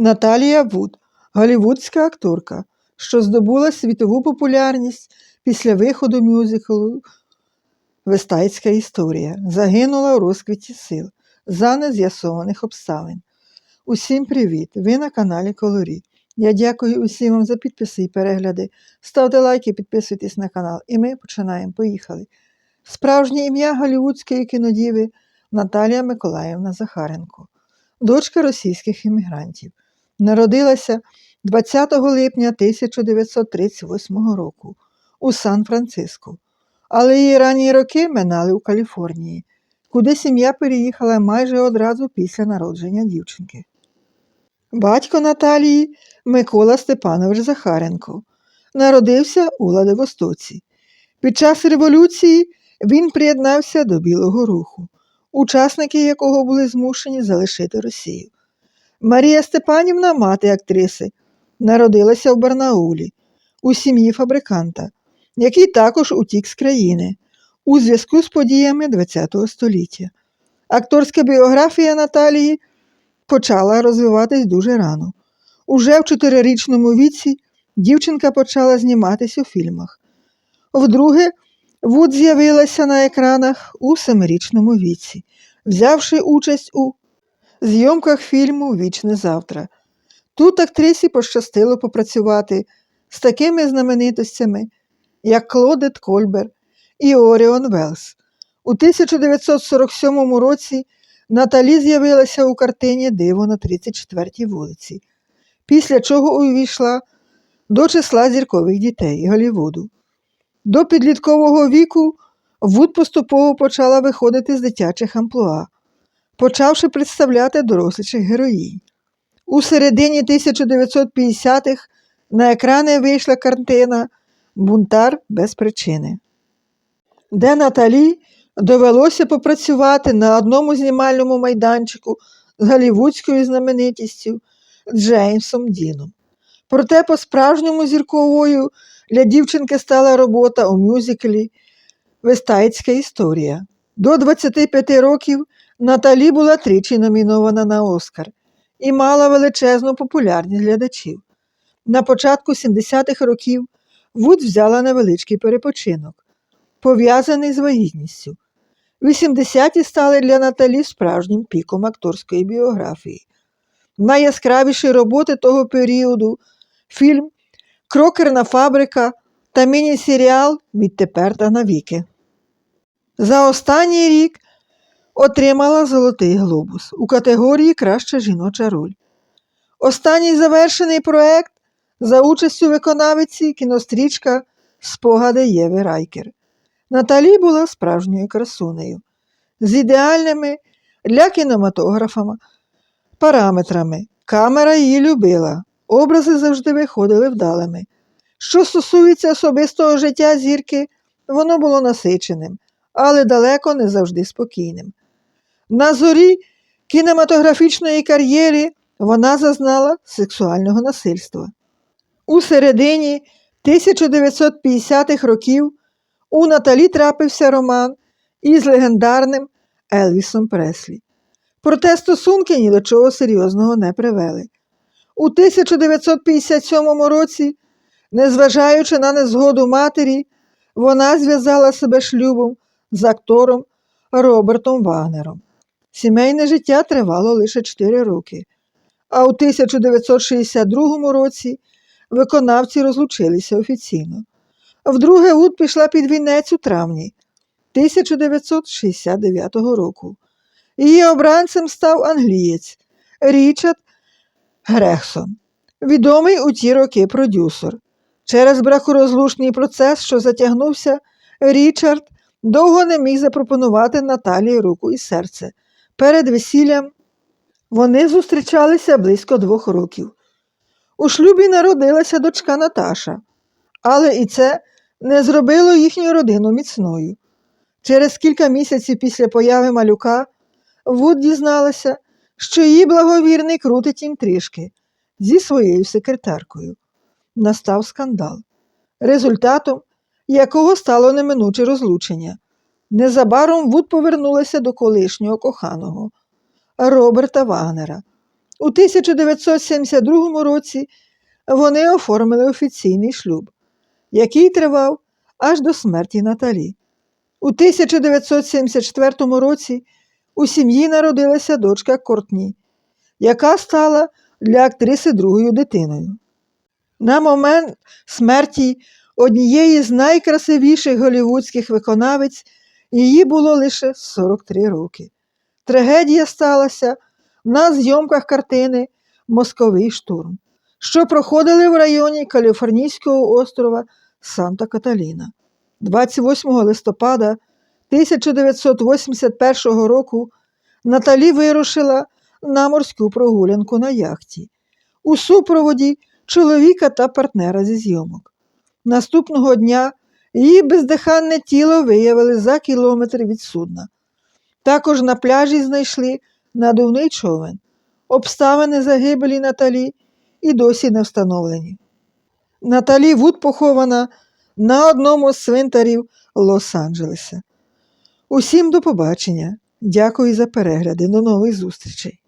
Наталія Вуд, голівудська акторка, що здобула світову популярність після виходу мюзиклу Вестайська історія, загинула у розквіті сил за нез'ясованих обставин. Усім привіт! Ви на каналі Колорі. Я дякую усім вам за підписи і перегляди. Ставте лайки, підписуйтесь на канал. І ми починаємо. Поїхали. Справжнє ім'я голівудської кінодіви Наталія Миколаївна Захаренко, дочка російських іммігрантів. Народилася 20 липня 1938 року у Сан-Франциско, але її ранні роки минали у Каліфорнії, куди сім'я переїхала майже одразу після народження дівчинки. Батько Наталії Микола Степанович Захаренко народився у Владивостоці. Під час революції він приєднався до Білого руху, учасники якого були змушені залишити Росію. Марія Степанівна, мати актриси, народилася в Барнаулі у сім'ї фабриканта, який також утік з країни у зв'язку з подіями ХХ століття. Акторська біографія Наталії почала розвиватись дуже рано. Уже в чотирирічному віці дівчинка почала зніматись у фільмах. Вдруге, Вуд з'явилася на екранах у семирічному віці, взявши участь у зйомках фільму Вічне завтра. Тут актрисі пощастило попрацювати з такими знаменитостями, як Клодет Кольбер і Оріон Велс. У 1947 році Наталі з'явилася у картині Диво на 34-й вулиці, після чого увійшла до числа зіркових дітей Голлівуду. До підліткового віку Вуд поступово почала виходити з дитячих амплуа, почавши представляти доросліших героїнь. У середині 1950-х на екрани вийшла картина Бунтар без причини, де Наталі довелося попрацювати на одному знімальному майданчику з голівудською знаменитістю Джеймсом Діном. Проте по-справжньому зірковою для дівчинки стала робота у мюзиклі Вестайська історія. До 25 років Наталі була тричі номінована на Оскар і мала величезну популярність глядачів. На початку 70-х років Вуд взяла невеличкий перепочинок, пов'язаний з вагітністю. 80-ті стали для Наталі справжнім піком акторської біографії. Найяскравіші роботи того періоду фільм Крокерна фабрика та міні-серіал Відтепер та навіки. За останній рік отримала Золотий глобус у категорії Краща жіноча роль. Останній завершений проект за участю виконавиці кінострічка Спогади Єви Райкер. Наталі була справжньою красунею, з ідеальними для кінематографа параметрами. Камера її любила, образи завжди виходили вдалими. Що стосується особистого життя зірки, воно було насиченим, але далеко не завжди спокійним. На зорі кінематографічної кар'єри вона зазнала сексуального насильства. У середині 1950-х років у Наталі трапився роман із легендарним Елвісом Преслі. Проте стосунки ні до чого серйозного не привели. У 1957 році, незважаючи на незгоду матері, вона зв'язала себе шлюбом з актором Робертом Вагнером. Сімейне життя тривало лише 4 роки, а у 1962 році виконавці розлучилися офіційно. Вдруге Вуд пішла під вінець у травні 1969 року. Її обранцем став англієць Річард Грехсон, відомий у ті роки продюсер. Через бракорозлучний процес, що затягнувся, Річард довго не міг запропонувати Наталії руку і серце. Перед весіллям вони зустрічалися близько двох років. У шлюбі народилася дочка Наташа, але і це не зробило їхню родину міцною. Через кілька місяців після появи малюка Вуд дізналася, що її благовірний крутить інтрижки зі своєю секретаркою. Настав скандал, результатом якого стало неминуче розлучення. Незабаром Вуд повернулася до колишнього коханого Роберта Вагнера. У 1972 році вони оформили офіційний шлюб, який тривав аж до смерті Наталі. У 1974 році у сім'ї народилася дочка Кортні, яка стала для актриси другою дитиною. На момент смерті однієї з найкрасивіших голівудських виконавиць її було лише 43 роки. Трагедія сталася на зйомках картини Московий штурм, що проходили в районі Каліфорнійського острова Санта-Каталіна. 28 листопада 1981 року Наталі вирушила на морську прогулянку на яхті у супроводі чоловіка та партнера зі зйомок. Наступного дня її бездиханне тіло виявили за кілометр від судна. Також на пляжі знайшли надувний човен. Обставини загибелі Наталі і досі не встановлені. Наталі Вуд похована на одному з цвинтарів Лос-Анджелеса. Усім до побачення. Дякую за перегляди. До нових зустрічей.